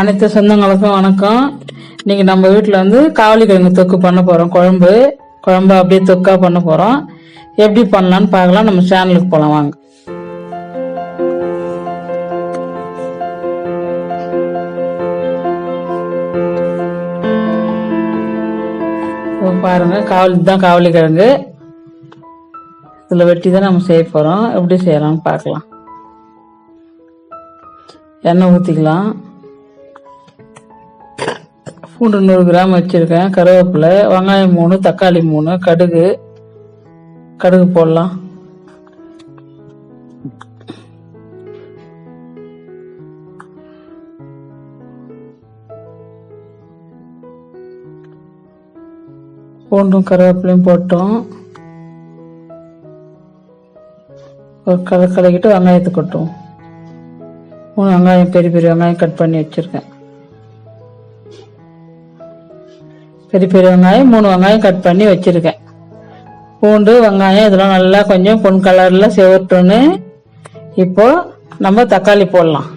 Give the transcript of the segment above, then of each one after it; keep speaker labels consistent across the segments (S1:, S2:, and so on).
S1: அனைத்து சொந்தங்களுக்கும் வணக்கம். இன்னைக்கு நம்ம வீட்டில் வந்து காவலி கிழங்கு தொக்கு பண்ண போகிறோம் குழம்பு குழம்பு அப்படியே தொக்கா பண்ண போகிறோம் எப்படி பண்ணலான்னு பார்க்கலாம். நம்ம சேனலுக்கு போகலாம் வாங்க. பாருங்க காவலி தான் காவலி கிழங்கு. இதில் வெட்டி தான் நம்ம செய்ய போகிறோம் எப்படி செய்யலாம்னு பார்க்கலாம். எண்ணெய் ஊற்றிக்கலாம் பூண்டு நூறு கிராம் வச்சுருக்கேன். கருவேப்பிலை வெங்காயம் மூணு தக்காளி மூணு கடுகு. கடுகு போடலாம். பூண்டும் கருவேப்பிலையும் போட்டோம். ஒரு கலை கலக்கிட்டு வெங்காயத்தை கொட்டும் மூணு வெங்காயம் பெரிய பெரிய வெங்காயம் கட் பண்ணி வச்சுருக்கேன். பெரிய பெரிய வெங்காயம் மூணு வெங்காயம் கட் பண்ணி வச்சிருக்கேன். பூண்டு வெங்காயம் இதெல்லாம் நல்லா கொஞ்சம் பொன் கலர்ல செவட்டுன்னு இப்போ நம்ம தக்காளி போடலாம்.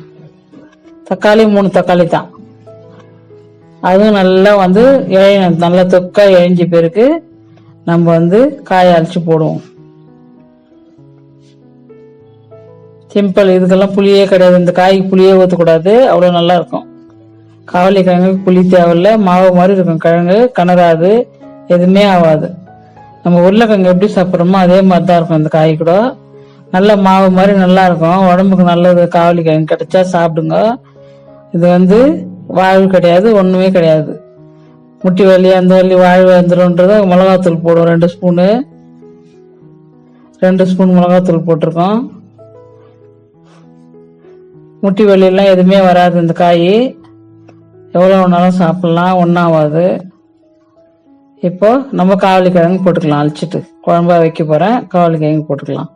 S1: தக்காளி மூணு தக்காளி தான். அதுவும் நல்லா வந்து இழைய நல்லா தொக்கா இழைஞ்ச பிறகு நம்ம வந்து காய அரைச்சி போடுவோம். சிம்பிள் இதுக்கெல்லாம் புளியே கிடையாது. இந்த காய்க்கு புளியே ஊற்றக்கூடாது அவ்வளோ நல்லா இருக்கும். காவலி கிழங்கு புளி தேவையில்ல மாவு மாதிரி இருக்கும். கிழங்கு கனராது எதுவுமே ஆகாது. நம்ம உருளைக்கிழங்கு எப்படி சாப்பிட்றோமோ அதே மாதிரி தான் இருக்கும் இந்த காய் கூட. நல்ல மாவு மாதிரி நல்லா இருக்கும். உடம்புக்கு நல்லது காவலி கிழங்கு கிடைச்சா சாப்பிடுங்க. இது வந்து வாழ்வு கிடையாது ஒன்றுமே கிடையாது. முட்டி வலி அந்த வலி வாழ்வு வந்துடும்ன்றத மிளகாத்தூள் போடுவோம். ரெண்டு ஸ்பூனு. ரெண்டு ஸ்பூன் மிளகாத்தூள் போட்டிருக்கோம். முட்டி வலியெல்லாம் எதுவுமே வராது இந்த காய். எவ்வளோ வேணாலும் சாப்பிட்லாம் ஒன்றாவாது இப்போ நம்ம காவலி கிழங்கு போட்டுக்கலாம் அழிச்சிட்டு. குழம்பா வைக்க போகிறேன் காவலி கிழங்கு போட்டுக்கலாம்.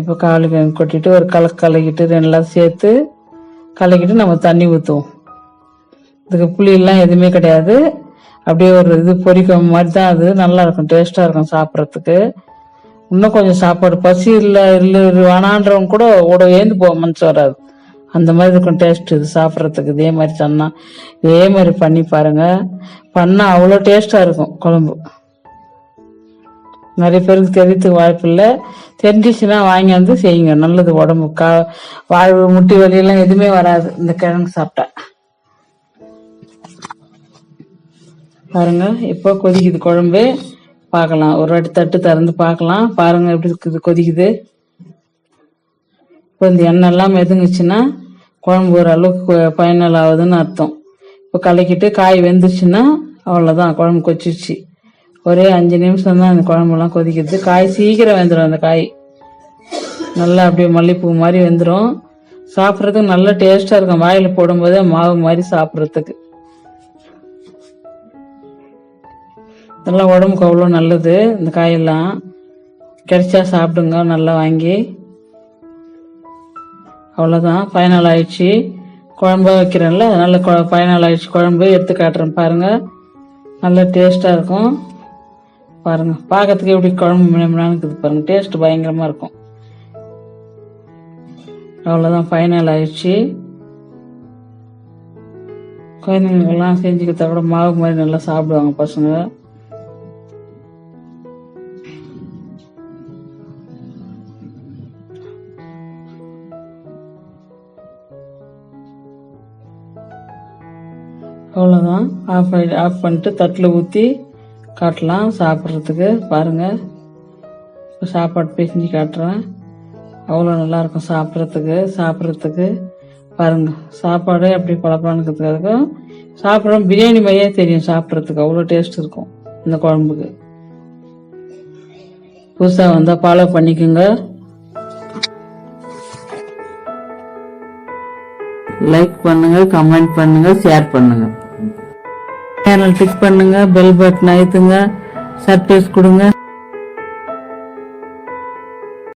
S1: இப்போ காவலி கிழங்கு கொட்டிட்டு ஒரு கலக்கு கலக்கிட்டு ரெண்டுலாம் சேர்த்து கலக்கிட்டு நம்ம தண்ணி ஊற்றுவோம் இதுக்கு புளியெல்லாம் எதுவுமே கிடையாது. அப்படியே ஒரு இது பொரிக்கும் மாதிரி தான் அது. நல்லா இருக்கும் டேஸ்ட்டாக இருக்கும் சாப்பிட்றதுக்கு. இன்னும் கொஞ்சம் சாப்பாடு பசி இல்லை இல்லை வேணான்றவங்க கூட ஓட ஏந்து போக மனசு வராது. அந்த மாதிரி இருக்கும் டேஸ்ட் இது சாப்பிட்றதுக்கு. இதே மாதிரி சொன்னால் இதே மாதிரி பண்ணி பாருங்க. பண்ணால் அவ்வளோ டேஸ்ட்டாக இருக்கும் குழம்பு. நிறைய பேருக்கு தெரியறதுக்கு வாய்ப்பு இல்லை தெரிஞ்சிச்சுன்னா வாங்கி வந்து செய்யுங்க. நல்லது உடம்பு. கா வாழ்வு முட்டி வலியெல்லாம் எதுவுமே வராது. இந்த கிழங்கு சாப்பிட்டா. பாருங்க இப்போ கொதிக்குது குழம்பு. பார்க்கலாம். ஒரு வாட்டி தட்டு திறந்து பார்க்கலாம். பாருங்க எப்படி இருக்குது கொதிக்குது. இப்போ இந்த எண்ணெய்லாம் மெதுங்குச்சுன்னா குழம்பு ஓரளவுக்கு பயனல் ஆகுதுன்னு அர்த்தம். இப்போ கலக்கிட்டு காய் வெந்துருச்சுன்னா அவ்வளோதான் குழம்பு கொச்சிச்சு ஒரே அஞ்சு நிமிஷம் தான் அந்த குழம்புலாம் கொதிக்குது. காய் சீக்கிரம் வெந்துடும் அந்த காய். நல்லா அப்படியே மல்லிப்பூ மாதிரி வெந்துடும் சாப்பிட்றதுக்கு நல்ல டேஸ்ட்டாக இருக்கும். வாயில் போடும்போதே மாவு மாதிரி சாப்பிட்றதுக்கு. இதெல்லாம் உடம்புக்கு அவ்வளோ நல்லது இந்த காயெல்லாம். கிடைச்சா சாப்பிடுங்க நல்லா வாங்கி. அவ்வளோதான் ஃபைனல் ஆயிடுச்சு. குழம்பா வைக்கிறேன்ல அதனால கொ- ஃபைனல் ஆயிடுச்சு குழம்பு எடுத்து காட்டுறேன் பாருங்கள் நல்ல டேஸ்ட்டாக இருக்கும். பாருங்கள் பார்க்கறதுக்கு எப்படி குழம்பு மினமினான்னு இருக்குது பாருங்கள் டேஸ்ட் பயங்கரமாக இருக்கும். அவ்வளோதான் ஃபைனல் ஆயிடுச்சு. குழந்தைங்களுக்கெல்லாம் செஞ்சுக்கிறத விட மாவு மாதிரி நல்லா சாப்பிடுவாங்க பசங்க. அவ்வளோதான் ஆஃப் பண்ணி ஆஃப் பண்ணிட்டு தட்டில் ஊற்றி காட்டலாம் சாப்பிட்றதுக்கு. பாருங்கள் இப்போ சாப்பாடு பிசைஞ்சு காட்டுறேன். அவ்வளோ நல்லாயிருக்கும் சாப்பிட்றதுக்கு சாப்பிட்றதுக்கு. பாருங்கள் சாப்பாடு அப்படி பழப்பழக்கிறதுக்கும் சாப்பிட்றோம். பிரியாணி மாதிரியே தெரியும் சாப்பிட்றதுக்கு. அவ்வளோ டேஸ்ட் இருக்கும் இந்த குழம்புக்கு. புதுசாக வந்தால் ஃபாலோ பண்ணிக்கோங்க. லைக் பண்ணுங்கள் கமெண்ட் பண்ணுங்கள் ஷேர் பண்ணுங்கள் சேனல் டிக் பண்ணுங்க பெல் பட்டன் அழுத்துங்க சர்ப்ரைஸ் கொடுங்க.